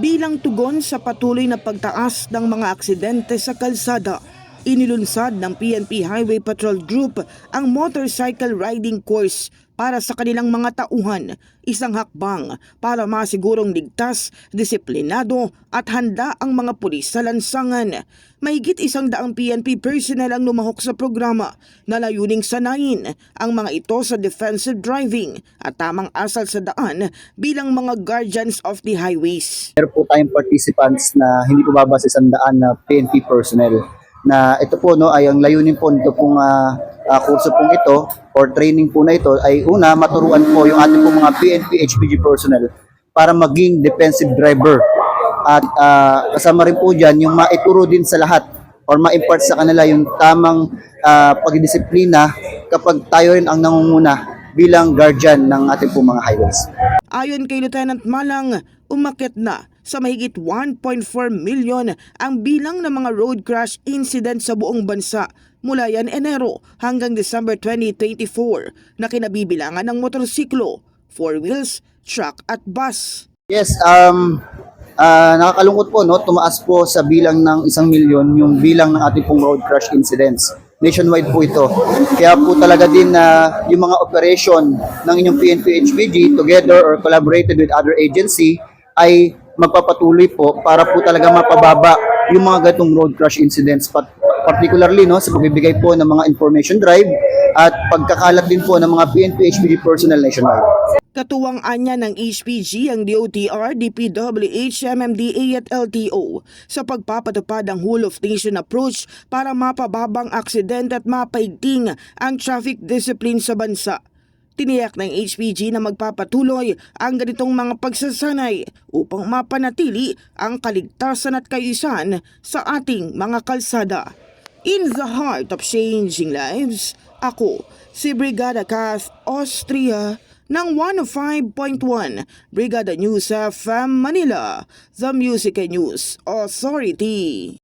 Bilang tugon sa patuloy na pagtaas ng mga aksidente sa kalsada, inilunsad ng PNP Highway Patrol Group ang motorcycle riding course para sa kanilang mga tauhan, isang hakbang para masigurong ligtas, disiplinado at handa ang mga pulis sa lansangan. Mahigit isang daang PNP personnel ang lumahok sa programa na layuning sanayin ang mga ito sa defensive driving at tamang asal sa daan bilang mga guardians of the highways. meron po tayong participants na hindi po babase sa daan na PNP personnel na ito po no ay ang layunin po nito pong ah, ah, kurso pong ito or training po na ito ay una maturuan po yung ating pong mga PNP HPG personnel para maging defensive driver at ah, kasama rin po diyan yung maituro din sa lahat or ma-impart sa kanila yung tamang ah, pagdisiplina kapag tayo rin ang nangunguna bilang guardian ng ating pong mga highways. Ayon kay Lieutenant Malang, umakit na sa mahigit 1.4 milyon ang bilang ng mga road crash incident sa buong bansa mula yan Enero hanggang December 2024 na kinabibilangan ng motorsiklo, four wheels, truck at bus. Yes, um, ah, nakakalungkot po, no? tumaas po sa bilang ng isang milyon yung bilang ng ating pong road crash incidents. Nationwide po ito. Kaya po talaga din na yung mga operation ng inyong PNP HPG together or collaborated with other agency ay magpapatuloy po para po talaga mapababa yung mga gatong road crash incidents pat particularly no sa pagbibigay po ng mga information drive at pagkakalat din po ng mga PNP HPG personnel nationwide. Katuwang anya ng HPG ang DOTR, DPWH, MMDA at LTO sa pagpapatupad ng whole of nation approach para mapababang aksidente at mapaigting ang traffic discipline sa bansa. Tiniyak ng HPG na magpapatuloy ang ganitong mga pagsasanay upang mapanatili ang kaligtasan at kayusan sa ating mga kalsada. In the heart of changing lives, ako si Brigada Kath Austria ng 105.1 Brigada News FM Manila, the Music and News Authority.